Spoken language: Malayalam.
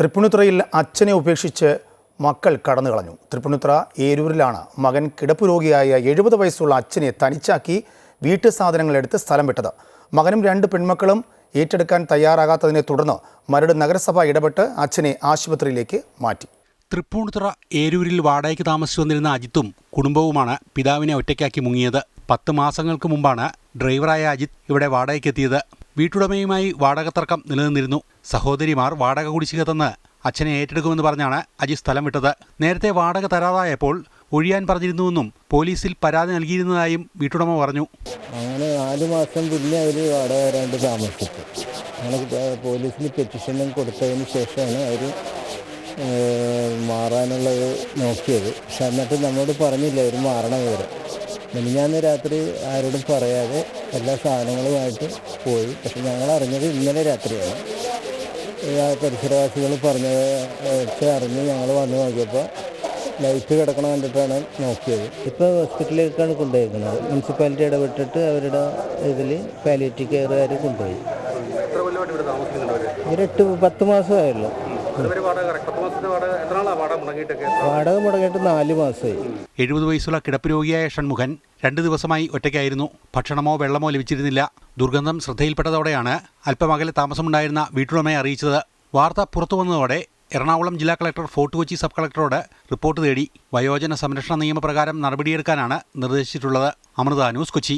തൃപ്പൂണിത്തുറയിൽ അച്ഛനെ ഉപേക്ഷിച്ച് മക്കൾ കടന്നു കളഞ്ഞു തൃപ്പുണിത്തുറ ഏരൂരിലാണ് മകൻ കിടപ്പ് രോഗിയായ എഴുപത് വയസ്സുള്ള അച്ഛനെ തനിച്ചാക്കി വീട്ടു സാധനങ്ങളെടുത്ത് സ്ഥലം വിട്ടത്. മകനും രണ്ട് പെൺമക്കളും ഏറ്റെടുക്കാൻ തയ്യാറാകാത്തതിനെ തുടർന്ന് മരട് നഗരസഭ ഇടപെട്ട് അച്ഛനെ ആശുപത്രിയിലേക്ക് മാറ്റി. തൃപ്പൂണിത്തുറ ഏരൂരിൽ വാടകയ്ക്ക് താമസിച്ചു വന്നിരുന്ന അജിത്തും കുടുംബവുമാണ് പിതാവിനെ ഒറ്റയ്ക്കാക്കി മുങ്ങിയത്. പത്ത് മാസങ്ങൾക്ക് മുമ്പാണ് ഡ്രൈവറായ അജിത് ഇവിടെ വാടകയ്ക്കെത്തിയത് വീട്ടുടമയുമായി വാടക തർക്കം നിലനിന്നിരുന്നു. സഹോദരിമാർ വാടക കുടിശ്ശിക തന്ന് അച്ഛനെ ഏറ്റെടുക്കുമെന്ന് പറഞ്ഞാണ് അജി സ്ഥലം വിട്ടത്. നേരത്തെ വാടക തരാതായപ്പോൾ ഒഴിയാൻ പറഞ്ഞിരുന്നുവെന്നും പോലീസിൽ പരാതി നൽകിയിരുന്നതായും വീട്ടുടമ പറഞ്ഞു. അങ്ങനെ നാല് മാസം പിന്നെ അവർ വാടക വരാണ്ട് താമസിച്ചു. അങ്ങനെ പോലീസിന് പെറ്റിഷനും കൊടുത്തതിന് ശേഷമാണ് അവർ മാറാനുള്ളത് നോക്കിയത്. പക്ഷെ എന്നിട്ട് നമ്മോട് പറഞ്ഞില്ല അവർ മാറണം വിവരം മിനിഞ്ഞാന്ന് രാത്രി ആരോടും പറയാതെ എല്ലാ സാധനങ്ങളുമായിട്ട് പോയി. പക്ഷെ ഞങ്ങൾ അറിഞ്ഞത് ഇന്നലെ രാത്രിയാണ്. പരിസരവാസികൾ പറഞ്ഞത് അറിഞ്ഞ് ഞങ്ങൾ വന്ന് നോക്കിയപ്പോൾ ലൈറ്റ് കിടക്കണ കണ്ടിട്ടാണ് നോക്കിയത്. ഇപ്പോൾ ഹോസ്പിറ്റലിലേക്കാണ് കൊണ്ടുപോയിരിക്കുന്നത് മുനിസിപ്പാലിറ്റി ഇടപെട്ടിട്ട് അവരുടെ ഇതിൽ പാലിയേറ്റീവ് കെയറുകാർ കൊണ്ടുപോയി. ഒരു എട്ട് പത്ത് മാസമായല്ലോ വാടക മുടങ്ങിയിട്ട് നാല് മാസമായി എഴുപത് വയസ്സുള്ള കിടപ്പ് രോഗിയായ ഷൺമുഖൻ രണ്ടു ദിവസമായി ഒറ്റയ്ക്കായിരുന്നു. ഭക്ഷണമോ വെള്ളമോ ലഭിച്ചിരുന്നില്ല. ദുർഗന്ധം ശ്രദ്ധയിൽപ്പെട്ടതോടെയാണ് അല്പമകലെ താമസമുണ്ടായിരുന്ന വീട്ടുടമയെ അറിയിച്ചത്. വാർത്ത പുറത്തു വന്നതോടെ എറണാകുളം ജില്ലാ കളക്ടർ ഫോർട്ട് കൊച്ചി സബ് കളക്ടറോട് റിപ്പോർട്ട് തേടി വയോജന സംരക്ഷണ നിയമപ്രകാരം നടപടിയെടുക്കാനാണ് നിർദ്ദേശിച്ചിട്ടുള്ളത്. അമൃത ന്യൂസ് കൊച്ചി.